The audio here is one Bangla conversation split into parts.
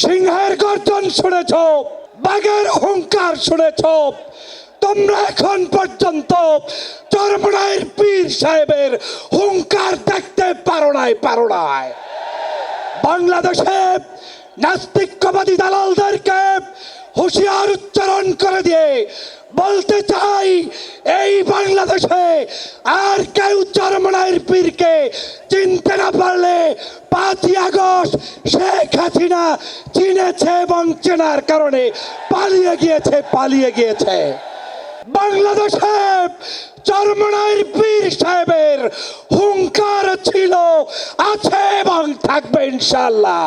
সিংহের গর্জন শুনেছ, বাঘের হুঙ্কার শুনেছ। তোমরা এখন পর্যন্ত চরমনায়ের পীর সাহেবের হুঙ্কার দেখতে পারো নাই পারো নাই। বাংলাদেশে নাস্তিকবাদী দালালদেরকে হুঁশিয়ার উচ্চারণ করে দিয়ে বলতে চাই, এই বাংলাদেশে আর কেউ চরমনায়ের পীরকে চিনতে না পারলে পাঁচই আগস্ট শেখ হাসিনা চিনেছে এবং চেনার কারণে পালিয়ে গিয়েছে পালিয়ে গিয়েছে। বাংলাদেশে চরমনায়ের পীর সাহেবের হুঙ্কার ছিল, আছে এবং থাকবে ইনশাল্লাহ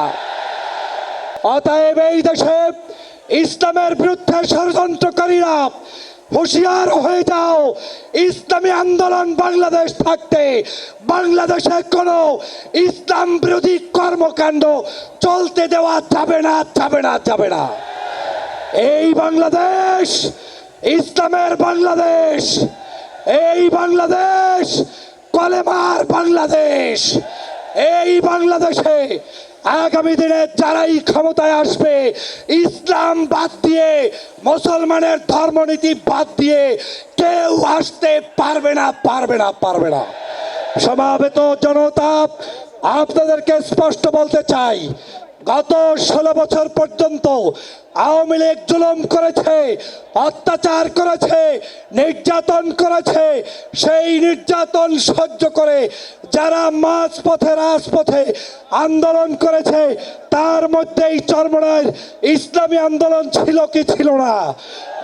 অতএব এই দেশে ইসলামের বিরুদ্ধে ষড়যন্ত্রকারীরা হুঁশিয়ার হয়ে যাও। ইসলামী আন্দোলন বাংলাদেশ থাকতে বাংলাদেশে কোনো ইসলাম বিরোধী কর্মকাণ্ড চলতে দেওয়া যাবে না যাবে না যাবে না। এই বাংলাদেশ, ইসলামের বাংলাদেশ, এই বাংলাদেশ, কলেমার বাংলাদেশ। এই বাংলাদেশে আগামী দিনে যারাই ক্ষমতায় আসবে, ইসলাম বাদ দিয়ে, মুসলমানের ধর্মনীতি বাদ দিয়ে কেউ আসতে পারবে না পারবে না পারবে না। সমাবেত জনতা আপনাদেরকে স্পষ্ট বলতে চাই গত ষোলো বছর পর্যন্ত আওয়ামী লীগ জুলুম করেছে, অত্যাচার করেছে, নির্যাতন করেছে, সেই নির্যাতন সহ্য করে যারা মাঝ পথে রাজপথে আন্দোলন করেছে, তার মধ্যেই চরমনায় ইসলামী আন্দোলন ছিল কি ছিল না।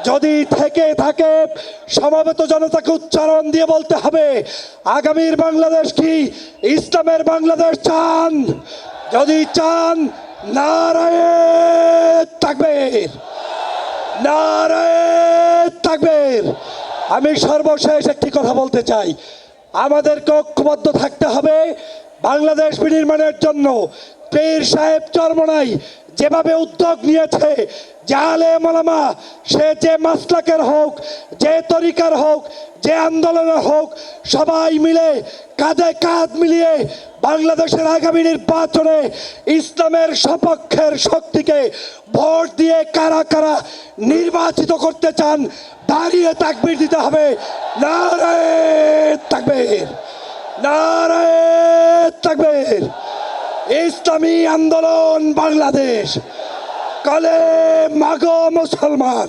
যদি থেকে থাকে, সমাবেত জনতাকে উচ্চারণ দিয়ে বলতে হবে, আগামীর বাংলাদেশ কি? ইসলামের বাংলাদেশ চান? যদি চান নারায়ে তাকবীর। নারায়ে তাকবীর। আমি সর্বশেষ একটি কথা বলতে চাই। আমাদেরকে ঐক্যবদ্ধ থাকতে হবে। বাংলাদেশ বিনির্মাণের জন্য পীর সাহেব চরমনাই যেভাবে উদ্যোগ নিয়েছে, জালে মালামা, সে যে মাসলাকের হোক, যে তরিকার হোক, যে আন্দোলনের হোক, সবাই মিলে কাঁধে কাঁধ মিলিয়ে বাংলাদেশের আগামী নির্বাচনে ইসলামের সপক্ষের শক্তিকে ভোট দিয়ে কারা কারা নির্বাচিত করতে চান, দাঁড়িয়ে তাকবির দিতে হবে। নারায় তাকবীর নারায় তাকবীর ইসলামী আন্দোলন বাংলাদেশ। কালে মাগ মুসলমান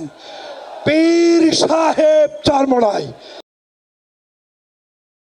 পীর সাহেব চরমনাই